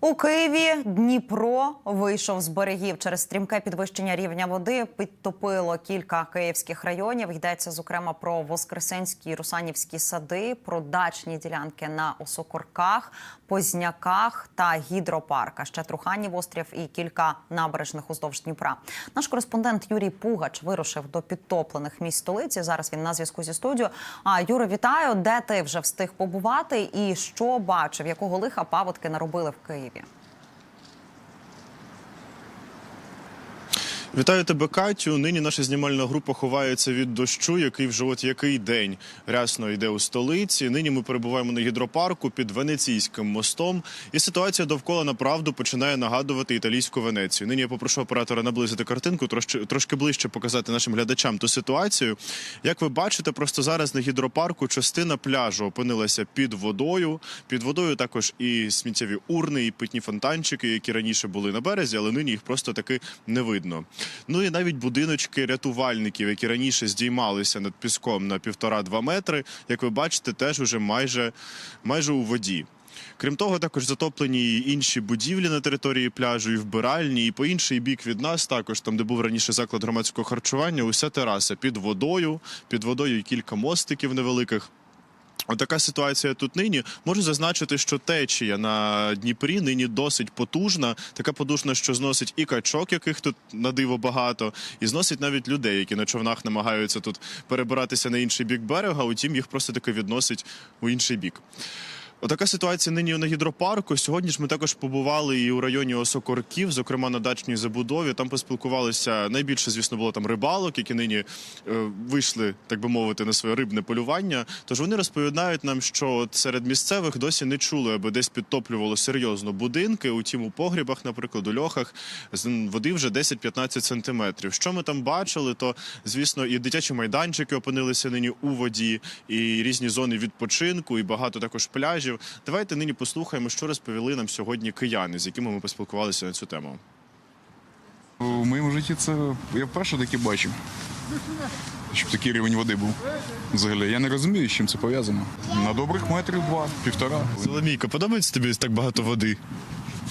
У Києві Дніпро вийшов з берегів через стрімке підвищення рівня води. Підтопило кілька київських районів. Йдеться зокрема про Воскресенські Русанівські сади, про дачні ділянки на Осокорках, Позняках та гідропарк. А ще Труханів острів і кілька набережних уздовж Дніпра. Наш кореспондент Юрій Пугач вирушив до підтоплених місць столиці. Зараз він на зв'язку зі студією. А Юро, вітаю. Де ти вже встиг побувати? І що бачив? Якого лиха паводки наробили в Києві? Bolivia. Вітаю тебе, Катю. Нині наша знімальна група ховається від дощу, який вже от який день рясно йде у столиці. Нині ми перебуваємо на гідропарку під Венеційським мостом, і ситуація довкола направду починає нагадувати італійську Венецію. Нині я попрошу оператора наблизити картинку, трошки трошки ближче показати нашим глядачам ту ситуацію. Як ви бачите, просто зараз на гідропарку частина пляжу опинилася під водою. Під водою також і сміттєві урни, і питні фонтанчики, які раніше були на березі, але нині їх просто таки не видно. Ну і навіть будиночки рятувальників, які раніше здіймалися над піском на півтора-два метри, як ви бачите, теж уже майже, майже у воді. Крім того, також затоплені інші будівлі на території пляжу, і вбиральні, і по інший бік від нас, також там, де був раніше заклад громадського харчування, уся тераса під водою, під водою кілька мостиків невеликих. Отака ситуація тут нині. Можу зазначити, що течія на Дніпрі нині досить потужна, така потужна, що зносить і качок, яких тут на диво багато, і зносить навіть людей, які на човнах намагаються тут перебиратися на інший бік берега. Утім, їх просто таки відносить у інший бік. Отака ситуація нині на гідропарку. Сьогодні ж ми також побували і у районі Осокорків, зокрема на дачній забудові. Там поспілкувалися найбільше, звісно, було там рибалок, які нині е, вийшли, так би мовити, на своє рибне полювання. Тож вони розповідають нам, що от серед місцевих досі не чули, аби десь підтоплювало серйозно будинки. Утім, у погрібах, наприклад, у льохах з води вже 10-15 сантиметрів. Що ми там бачили, то звісно, і дитячі майданчики опинилися нині у воді, і різні зони відпочинку, і багато також пляжів. Давайте нині послухаємо, що розповіли нам сьогодні кияни, з якими ми поспілкувалися на цю тему. У моєму житті це я вперше таке бачив. Щоб такий рівень води був. Взагалі, я не розумію, з чим це пов'язано. На добрих метрів два, півтора. Соломійка, подобається тобі так багато води?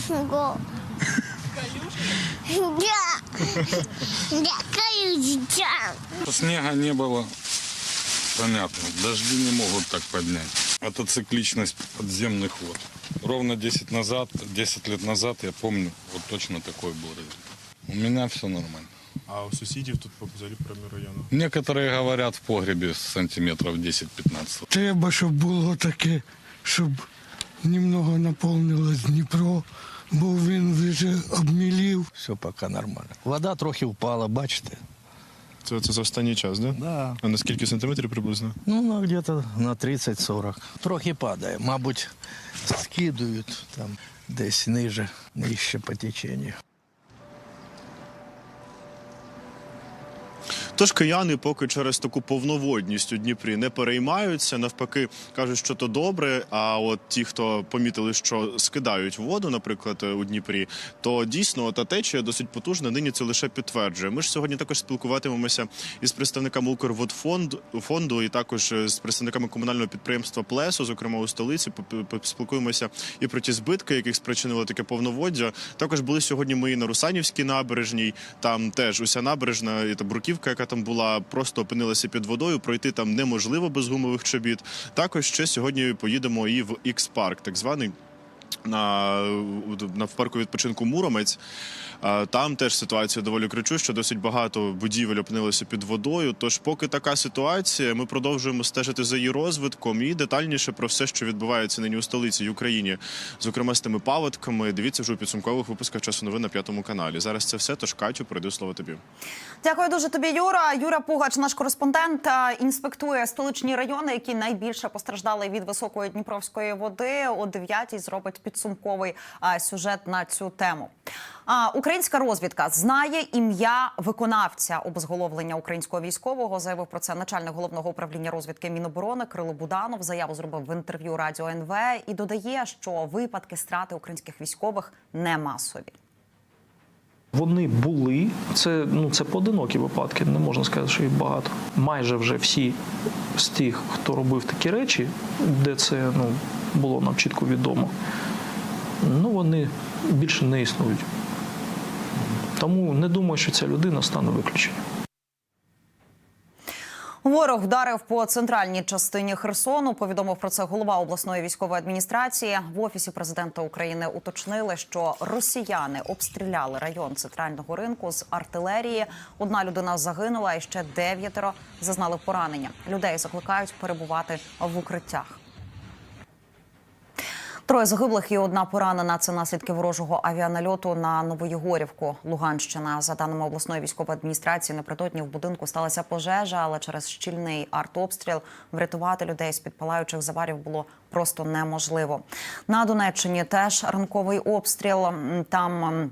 Го. Да. Снега не было, понятно. Дожди не могут так поднять Это цикличность подземных вод. Ровно 10 назад, 10 лет назад, я помню, вот точно такой был режим. У меня все нормально. А у сусідів тут по взагалі прямо району. Некоторые говорят в погребе сантиметров 10-15. Треба, щоб було таке, щоб немного наповнилось Дніпро, бо він вже обмілів. Все поки нормально. Вода трохи впала, бачите? Це, це за останній час, да? Да. А на скільки сантиметрів приблизно? Ну, на где-то на 30-40. Трохи падає. Мабуть, скидують там десь ниже, нижче по теченню. Тож кияни поки через таку повноводність у Дніпрі не переймаються. Навпаки, кажуть, що то добре. А от ті, хто помітили, що скидають воду, наприклад, у Дніпрі, то дійсно та течія досить потужна. Нині це лише підтверджує. Ми ж сьогодні також спілкуватимемося із представниками Укрводфонду фонду, і також з представниками комунального підприємства Плесо, зокрема у столиці. Поспілкуємося і про ті збитки, яких спричинило таке повноводдя. Також були сьогодні і на Русанівській набережній. Там теж уся набережна і та бруківка, яка там була, просто опинилася під водою. Пройти там неможливо без гумових чобіт. Також ще сьогодні поїдемо і в X-парк, так званий. На, в парку відпочинку Муромець там теж ситуація доволі кричуща. Досить багато будівель опинилося під водою. Тож, поки така ситуація, ми продовжуємо стежити за її розвитком і детальніше про все, що відбувається нині у столиці і Україні, зокрема з тими паводками. Дивіться вже у підсумкових випусках часу новин на п'ятому каналі. Зараз це все. Тож Катю, передаю слово тобі. Дякую дуже тобі, Юра. Юра Пугач, наш кореспондент, інспектує столичні райони, які найбільше постраждали від високої дніпровської води. О 9-й зробить підсумковий сюжет на цю тему. А українська розвідка знає ім'я виконавця обезголовлення українського військового. Заявив про це начальник головного управління розвідки Міноборони Крило Буданов. Заяву зробив в інтерв'ю Радіо НВ і додає, що випадки страти українських військових не масові. Вони були. Це ну це поодинокі випадки. Не можна сказати, що їх багато. Майже вже всі з тих, хто робив такі речі, де це ну було нам чітко відомо. Ну вони більше не існують. Тому не думаю, що ця людина стане виключенням. Ворог вдарив по центральній частині Херсону. Повідомив про це голова обласної військової адміністрації. В офісі президента України уточнили, що росіяни обстріляли район центрального ринку з артилерії. Одна людина загинула, і ще дев'ятеро зазнали поранення. Людей закликають перебувати в укриттях. Троє загиблих і одна поранена. Це наслідки ворожого авіанальоту на Новоєгорівку, Луганщина. За даними обласної військової адміністрації, напередодні в будинку сталася пожежа, але через щільний артобстріл врятувати людей з підпалаючих заварів було просто неможливо. На Донеччині теж ранковий обстріл. Там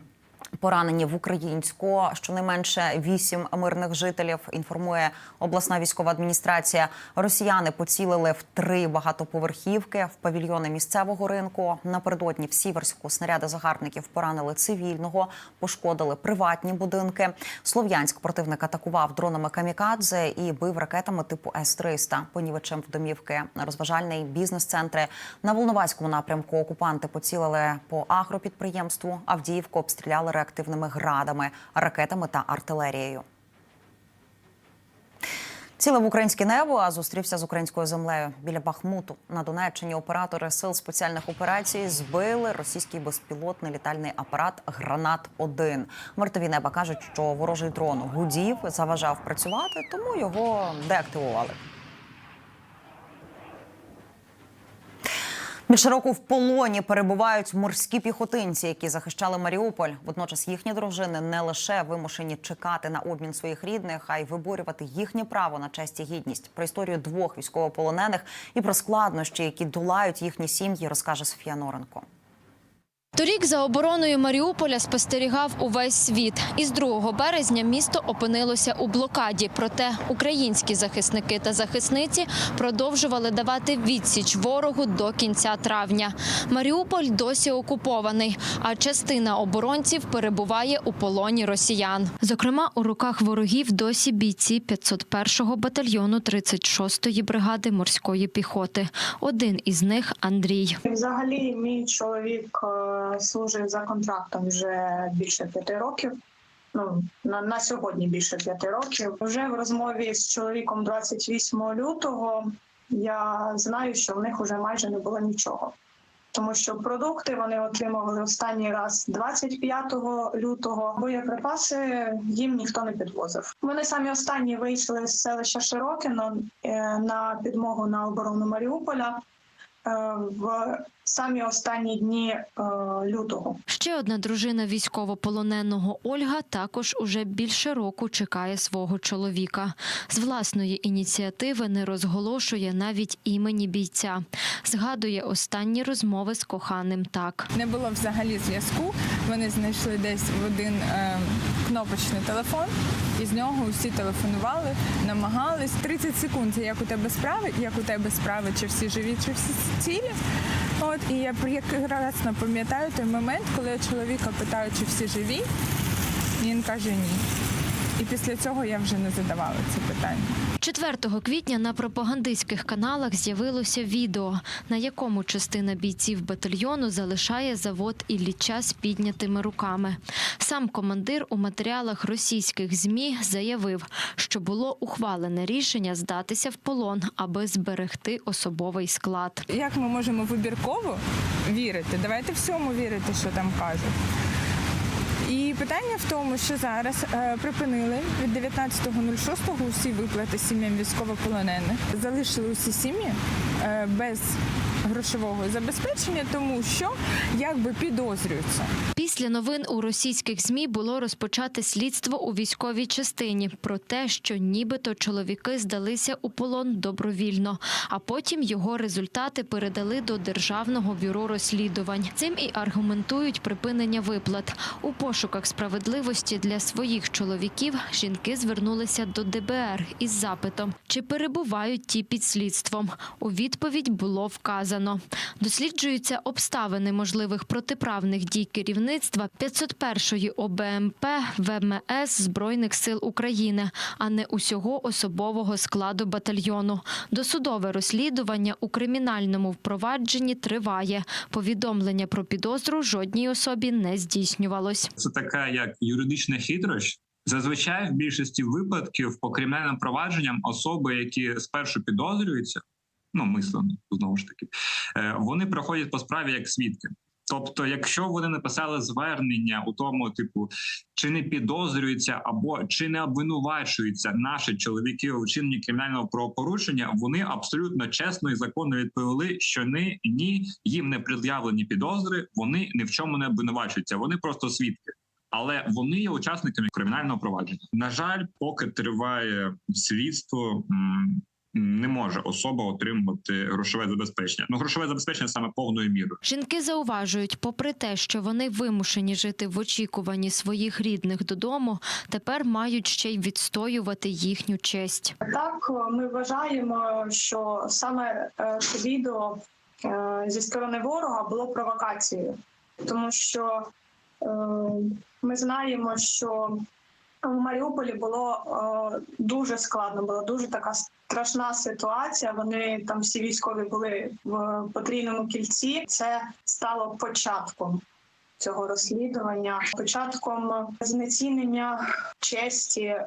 Поранені в Українську щонайменше вісім мирних жителів. Інформує обласна військова адміністрація. Росіяни поцілили в три багатоповерхівки в павільйони місцевого ринку. Напередодні в Сіверську снаряди загарбників поранили цивільного, пошкодили приватні будинки. Слов'янськ противник атакував дронами камікадзе і бив ракетами типу С-300. Понівечем в домівки розважальний бізнес-центри. На Волноваському напрямку окупанти поцілили по агропідприємству. Авдіївку обстріляли реактивними градами, ракетами та артилерією. Цілив українське небо, а зустрівся з українською землею біля Бахмуту. На Донеччині оператори сил спеціальних операцій збили російський безпілотний літальний апарат Гранат 1 Вартові неба кажуть, що ворожий дрон гудів заважав працювати, тому його деактивували. Більше року в полоні перебувають морські піхотинці, які захищали Маріуполь. Водночас їхні дружини не лише вимушені чекати на обмін своїх рідних, а й виборювати їхнє право на честь і гідність. Про історію двох військовополонених і про складнощі, які долають їхні сім'ї, розкаже Софія Норенко. Торік за обороною Маріуполя спостерігав увесь світ. Із 2 березня місто опинилося у блокаді. Проте українські захисники та захисниці продовжували давати відсіч ворогу до кінця травня. Маріуполь досі окупований, а частина оборонців перебуває у полоні росіян. Зокрема, у руках ворогів досі бійці 501-го батальйону 36-ї бригади морської піхоти. Один із них Андрій. Взагалі, мій чоловік е, служив за контрактом вже більше п'яти років. Ну на, на сьогодні більше п'яти років. Вже в розмові з чоловіком 28 лютого я знаю, що в них вже майже не було нічого. Тому що продукти вони отримували останній раз 25 лютого. Боєприпаси їм ніхто не підвозив. Вони самі останні вийшли з селища Широкино е, на підмогу на оборону Маріуполя в самі останні дні е, лютого. Ще одна дружина військовополоненого Ольга також уже більше року чекає свого чоловіка. З власної ініціативи не розголошує навіть імені бійця. Згадує останні розмови з коханим так. Не було взагалі зв'язку. Вони знайшли десь в один е, кнопочний телефон, і з нього усі телефонували, намагались 30 секунд. Як у тебе справи, як у тебе справи, чи всі живі, чи всі цілі. От і я прекрасно пам'ятаю той момент, коли я чоловіка питаю, чи всі живі. і Він каже ні. І після цього я вже не задавала це питання. 4 квітня на пропагандистських каналах з'явилося відео, на якому частина бійців батальйону залишає завод Ілліча з піднятими руками. Сам командир у матеріалах російських змі заявив, що було ухвалене рішення здатися в полон, аби зберегти особовий склад. Як ми можемо вибірково вірити? Давайте всьому вірити, що там кажуть. І питання в тому, що зараз е, припинили від 19.06 усі виплати сім'ям військовополонених. Залишили усі сім'ї е, без грошового забезпечення, тому що якби підозрюються. Після новин у російських змі було розпочати слідство у військовій частині про те, що нібито чоловіки здалися у полон добровільно, а потім його результати передали до державного бюро розслідувань. Цим і аргументують припинення виплат у пошуках справедливості для своїх чоловіків. Жінки звернулися до ДБР із запитом, чи перебувають ті під слідством. У відповідь було вказано. Досліджуються обставини можливих протиправних дій керівництва 501-ї ОБМП ВМС Збройних сил України, а не усього особового складу батальйону. Досудове розслідування у кримінальному впровадженні триває. Повідомлення про підозру жодній особі не здійснювалось. це така як юридична хитрощ. Зазвичай в більшості випадків по кримінальним провадженням особи, які спершу підозрюються, ну мислено знову ж таки, е, вони проходять по справі як свідки. Тобто, якщо вони написали звернення у тому, типу, чи не підозрюються або чи не обвинувачуються наші чоловіки у вчиненні кримінального правопорушення, вони абсолютно чесно і законно відповіли, що ні, ні, їм не пред'явлені підозри, вони ні в чому не обвинувачуються. Вони просто свідки. Але вони є учасниками кримінального провадження. На жаль, поки триває слідство, не може особа отримувати грошове забезпечення. Ну грошове забезпечення саме повною мірою. Жінки зауважують, попри те, що вони вимушені жити в очікуванні своїх рідних додому, тепер мають ще й відстоювати їхню честь. Так, ми вважаємо, що саме е, це відео е, зі сторони ворога було провокацією, тому що е, ми знаємо, що в Маріуполі було е, дуже складно, була дуже така страшна ситуація. Вони там всі військові були в потрійному кільці. Це стало початком. Цього розслідування початком знецінення честі, е,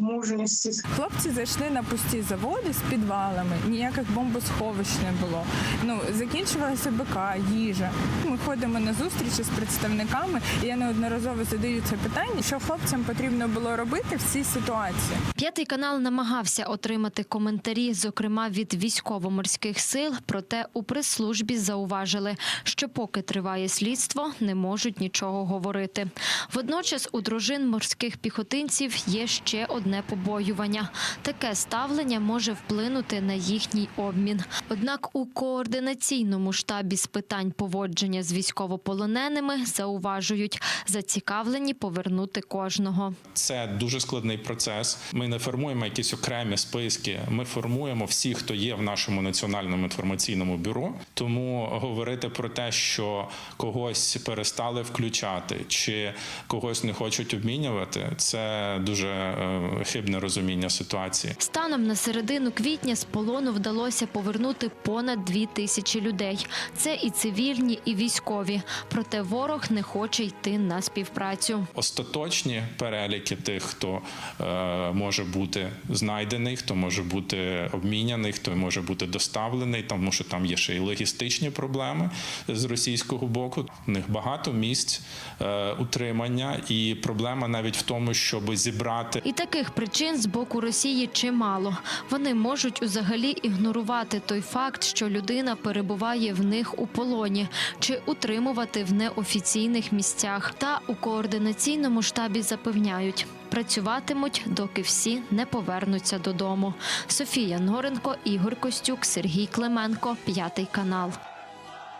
мужності, Хлопці зайшли на пусті заводи з підвалами, ніяких бомбосховищ не було. Ну закінчувалася БК, їжа. Ми ходимо на зустрічі з представниками, і я неодноразово задаю це питання, що хлопцям потрібно було робити в цій ситуації. П'ятий канал намагався отримати коментарі, зокрема від військово-морських сил. Проте у прес-службі зауважили, що поки триває слідство, не можуть нічого говорити. Водночас у дружин морських піхотинців є ще одне побоювання. Таке ставлення може вплинути на їхній обмін. Однак у координаційному штабі з питань поводження з військовополоненими зауважують, зацікавлені повернути кожного. Це дуже складний процес. Ми не формуємо якісь окремі списки. Ми формуємо всіх, хто є в нашому національному інформаційному бюро. Тому говорити про те, що когось перестали включати чи когось не хочуть обмінювати, це дуже е, хибне розуміння ситуації. Станом на середину квітня з полону вдалося повернути понад дві тисячі людей. Це і цивільні, і військові. Проте ворог не хоче йти на співпрацю. Остаточні переліки тих, хто е, може бути знайдений, хто може бути обміняний, хто може бути доставлений, тому що там є ще й логістичні проблеми з російського боку. Них багато місць е, утримання, і проблема навіть в тому, щоб зібрати І таких причин з боку Росії чимало. Вони можуть взагалі ігнорувати той факт, що людина перебуває в них у полоні, чи утримувати в неофіційних місцях. Та у координаційному штабі запевняють. Працюватимуть, доки всі не повернуться додому. Софія Норенко, Ігор Костюк, Сергій Клименко, п'ятий канал.